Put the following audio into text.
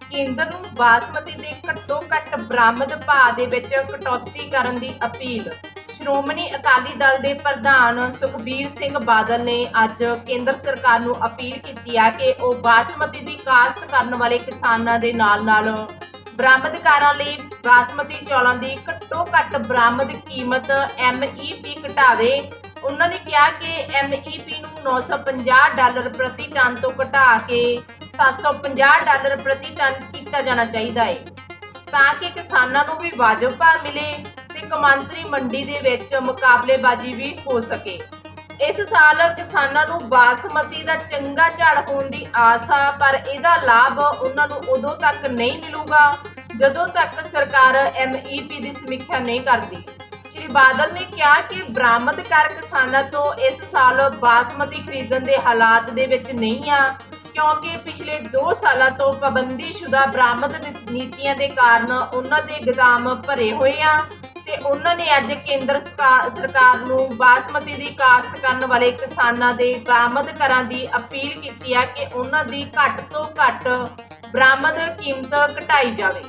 ਕੇਂਦਰ ਨੂੰ ਬਾਸਮਤੀ ਦੇ ਘੱਟੋ ਘੱਟ ਬਰਾਮਦ ਭਾਅ ਦੇ ਵਿੱਚ ਕਟੌਤੀ ਕਰਨ ਦੀ ਅਪੀਲ। ਸ਼੍ਰੋਮਣੀ ਅਕਾਲੀ ਦਲ ਦੇ ਪ੍ਰਧਾਨ ਸੁਖਬੀਰ ਸਿੰਘ ਬਾਦਲ ਨੇ ਅੱਜ ਕੇਂਦਰ ਸਰਕਾਰ ਨੂੰ ਅਪੀਲ ਕੀਤੀ ਹੈ ਕਿ ਉਹ ਬਾਸਮਤੀ ਦੀ ਕਾਸ਼ਤ ਕਰਨ ਵਾਲੇ ਕਿਸਾਨਾਂ ਦੇ ਨਾਲ-ਨਾਲ ਬਰਾਮਦਕਾਰਾਂ ਲਈ ਬਾਸਮਤੀ ਚੌਲਾਂ ਦੀ ਘੱਟੋ ਘੱਟ ਬਰਾਮਦ ਕੀਮਤ ਐਮਈਪੀ ਘਟਾਵੇ। ਉਹਨਾਂ ਨੇ ਕਿਹਾ ਕਿ ਐਮਈਪੀ ਨੂੰ 950 ਡਾਲਰ ਪ੍ਰਤੀ ਟਨ ਤੋਂ ਘਟਾ ਕੇ 750 ਡਾਲਰ ਪ੍ਰਤੀ ਟਨ ਕੀਤਾ ਜਾਣਾ ਚਾਹੀਦਾ ਹੈ ਤਾਂ ਕਿ ਕਿਸਾਨਾਂ ਨੂੰ ਵੀ ਵਾਜਬ ਭਾਅ ਮਿਲੇ ਤੇ ਕਮਾਂਤਰੀ ਮੰਡੀ ਦੇ ਵਿੱਚ ਮੁਕਾਬਲੇਬਾਜ਼ੀ ਵੀ ਹੋ ਸਕੇ। ਇਸ ਸਾਲ ਕਿਸਾਨਾਂ ਨੂੰ ਬਾਸਮਤੀ ਦਾ ਚੰਗਾ ਝਾੜ ਹੋਣ ਦੀ ਆਸ ਆ, ਪਰ ਇਹਦਾ ਲਾਭ ਉਹਨਾਂ ਨੂੰ ਉਦੋਂ ਤੱਕ ਨਹੀਂ ਮਿਲੂਗਾ, ਜਦੋਂ ਤੱਕ ਸਰਕਾਰ ਐਮਈਪੀ ਦੀ ਸਮੀਖਿਆ ਨਹੀਂ ਕਰਦੀ। ਸ਼੍ਰੀ ਬਾਦਲ ਨੇ ਕਿਹਾ ਕਿ ਬਰਾਮਦ ਕਰ ਕਿਸਾਨਾਂ ਤੋਂ ਇਸ ਸਾਲ ਬਾਸਮਤੀ ਖਰੀਦਣ ਦੇ ਹਾਲਾਤ ਦੇ ਵਿੱਚ ਨਹੀਂ ਆ ਕਿਉਂਕਿ ਪਿਛਲੇ 2 ਸਾਲਾਂ ਤੋਂ ਪਾਬੰਦੀਸ਼ੁਦਾ ਬਰਾਮਦ ਨੀਤੀਆਂ ਦੇ ਕਾਰਨ ਉਹਨਾਂ ਦੇ ਗੋਦਾਮ ਭਰੇ ਹੋਏ ਆ ਤੇ ਉਹਨਾਂ ਨੇ ਅੱਜ ਕੇਂਦਰ ਸਰਕਾ- ਸਰਕਾਰ ਨੂੰ ਬਾਸਮਤੀ ਦੀ ਕਾਸ਼ਤ ਕਰਨ ਵਾਲੇ ਕਿਸਾਨਾਂ ਦੇ ਬਰਾਮਦ ਕਰਨ ਦੀ ਅਪੀਲ ਕੀਤੀ ਹੈ ਕਿ ਉਹਨਾਂ ਦੀ ਘੱਟ ਤੋਂ ਘੱਟ ਬਰਾਮਦ ਕੀਮਤ ਘਟਾਈ ਜਾਵੇ।